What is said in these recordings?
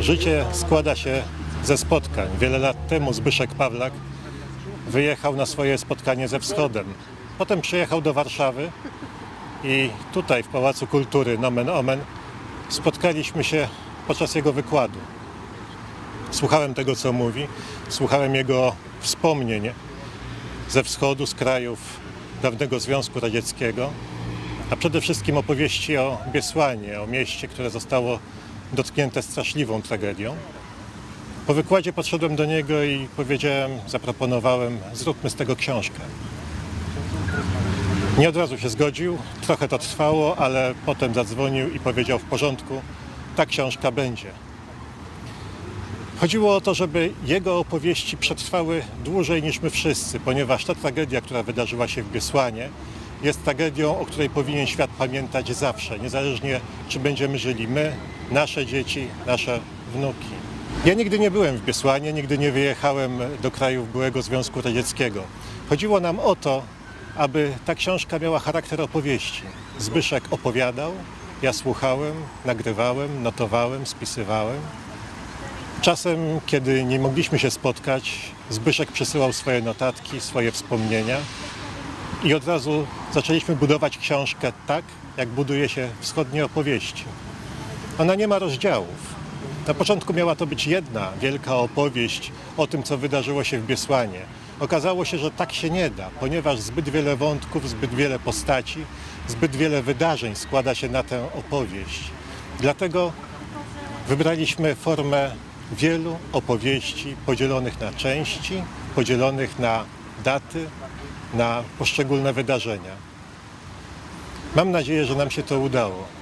Życie składa się ze spotkań. Wiele lat temu Zbyszek Pawlak wyjechał na swoje spotkanie ze wschodem. Potem przyjechał do Warszawy i tutaj w Pałacu Kultury Nomen Omen spotkaliśmy się podczas jego wykładu. Słuchałem tego, co mówi, słuchałem jego wspomnień ze wschodu, z krajów dawnego Związku Radzieckiego, a przede wszystkim opowieści o Biesłanie, o mieście, które zostało dotknięte straszliwą tragedią. Po wykładzie podszedłem do niego i powiedziałem, zaproponowałem, zróbmy z tego książkę. Nie od razu się zgodził, trochę to trwało, ale potem zadzwonił i powiedział w porządku, ta książka będzie. Chodziło o to, żeby jego opowieści przetrwały dłużej niż my wszyscy, ponieważ ta tragedia, która wydarzyła się w Biesłanie, jest tragedią, o której powinien świat pamiętać zawsze, niezależnie czy będziemy żyli my, nasze dzieci, nasze wnuki. Ja nigdy nie byłem w Biesłanie, nigdy nie wyjechałem do krajów byłego Związku Radzieckiego. Chodziło nam o to, aby ta książka miała charakter opowieści. Zbyszek opowiadał, ja słuchałem, nagrywałem, notowałem, spisywałem. Czasem, kiedy nie mogliśmy się spotkać, Zbyszek przesyłał swoje notatki, swoje wspomnienia i od razu zaczęliśmy budować książkę tak, jak buduje się wschodnie opowieści. Ona nie ma rozdziałów. Na początku miała to być jedna wielka opowieść o tym, co wydarzyło się w Biesłanie. Okazało się, że tak się nie da, ponieważ zbyt wiele wątków, zbyt wiele postaci, zbyt wiele wydarzeń składa się na tę opowieść. Dlatego wybraliśmy formę wielu opowieści podzielonych na części, podzielonych na daty, na poszczególne wydarzenia. Mam nadzieję, że nam się to udało.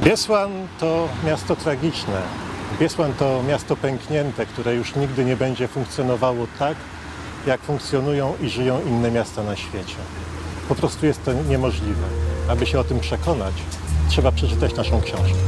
Biesłan to miasto tragiczne. Biesłan to miasto pęknięte, które już nigdy nie będzie funkcjonowało tak, jak funkcjonują i żyją inne miasta na świecie. Po prostu jest to niemożliwe. Aby się o tym przekonać, trzeba przeczytać naszą książkę.